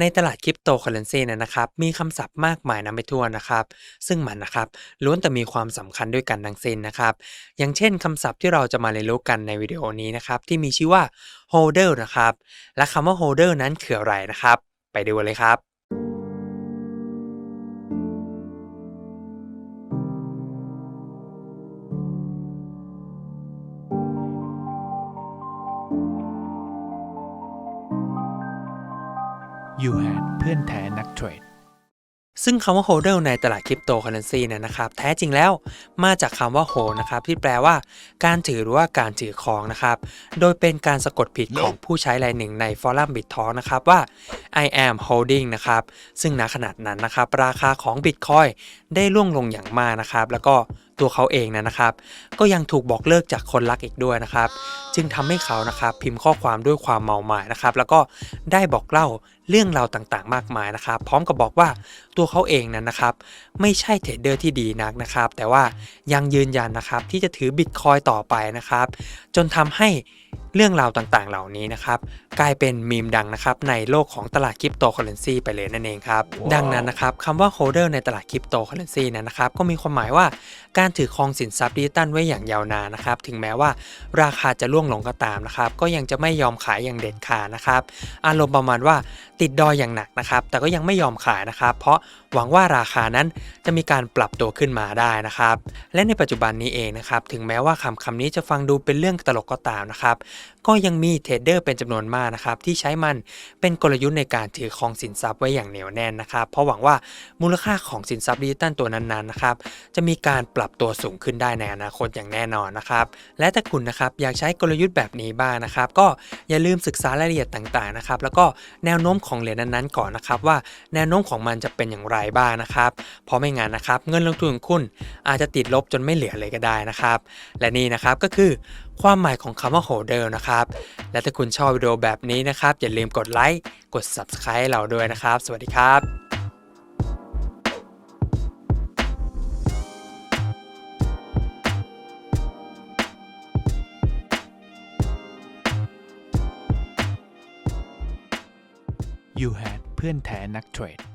ในตลาดคริปโตเคอเรนซีเนี่ยนะครับ มีคำศัพท์มากมายนับไปทั่วนะครับ ซึ่งมันนะครับล้วนแต่มีความสำคัญด้วยกันทั้งสิ้นนะครับ อย่างเช่นคำศัพท์ที่เราจะมาเรียนรู้กันในวิดีโอนี้นะครับที่มีชื่อว่า holder นะครับ และคำว่า holder นั้นคืออะไรนะครับ ไปดูเลยครับ You had เพื่อนแท้นักเทรด ซึ่งคำว่า holder ในตลาดคริปโตเคอเรนซีเนี่ยนะครับ แท้จริงแล้วมาจากคำว่า hold นะครับ ที่แปลว่าการถือหรือว่าการถือครองนะครับ โดยเป็นการสะกดผิดของผู้ใช้รายหนึ่งในฟอรัมบิตทองนะครับว่า I am holding นะครับ ซึ่งณขนาดนั้นนะครับ ราคาของ Bitcoin ได้ร่วงลงอย่างมากนะครับ แล้วก็ ตัวเขาเองนะครับ ก็ยังถูกบอกเลิกจากคนรักอีกด้วยนะครับ จึงทำให้เขานะครับพิมพ์ข้อความด้วยความเมาหมายนะครับ แล้วก็ได้บอกเล่าเรื่องราวต่างๆ มากมายนะครับ พร้อมกับบอกว่าตัวเขาเองนั้นนะครับ ไม่ใช่เทรดเดอร์ที่ดีนักนะครับ แต่ว่ายังยืนยันนะครับที่จะถือบิตคอยต่อไปนะครับ จนทำให้เรื่องราวต่างๆ เหล่านี้นะครับกลายเป็นมีมดังนะครับในโลกของตลาดคริปโตเคอเรนซีไปเลยนั่นเองครับดังนั้นนะครับคำว่า holder ในตลาดคริปโตเคอเรนซีนั้นนะครับก็มีความหมายว่าการถือครองสินทรัพย์ดิจิตัลไว้อย่างยาวนานนะครับถึงแม้ว่าราคาจะล่วงลงก็ตามนะครับก็ยังจะไม่ยอมขายอย่างเด็ดขาดนะครับอารมณ์ประมาณว่าติดดอยอย่างหนักนะครับแต่ก็ยังไม่ยอมขายนะครับ เพราะหวังว่าราคานั้นจะมีการปรับตัวขึ้นมาได้นะครับ และในปัจจุบันนี้เองนะครับถึงแม้ว่าคำคำนี้จะฟังดูเป็นเรื่องตลกก็ตามนะครับก็ยังมีเทรดเดอร์เป็นจำนวนมากนะครับที่ใช้มันเป็นกลยุทธ์ในการถือครองสินทรัพย์ไว้อย่างเหนียวแน่นนะครับ เพราะหวังว่ามูลค่าของสินทรัพย์ดิจิตัลตัวนั้นๆนะครับจะมีการปรับตัวสูงขึ้นได้ในอนาคตอย่างแน่นอนนะครับ และถ้าคุณนะครับอยากใช้กลยุทธ์แบบนี้บ้างนะครับ ก็อย่าลืมศึกษารายละเอียดต่างๆนะครับแล้วก็แนวโน้มของเหรียญนั้นๆก่อนนะครับว่าแนวโน้มของมันจะเป็นอย่างไรบ้างนะครับเพราะไม่งั้นนะครับ เงินลงทุนของคุณอาจจะติดลบจนไม่เหลือเลยก็ได้นะครับ และนี่นะครับก็คือ ความหมายของคำว่า holder นะครับ และถ้าคุณชอบวิดีโอแบบนี้นะครับ อย่าลืมกดไลค์กด subscribe ให้เราด้วยนะครับ สวัสดีครับ You had เพื่อนแท้นักเทรด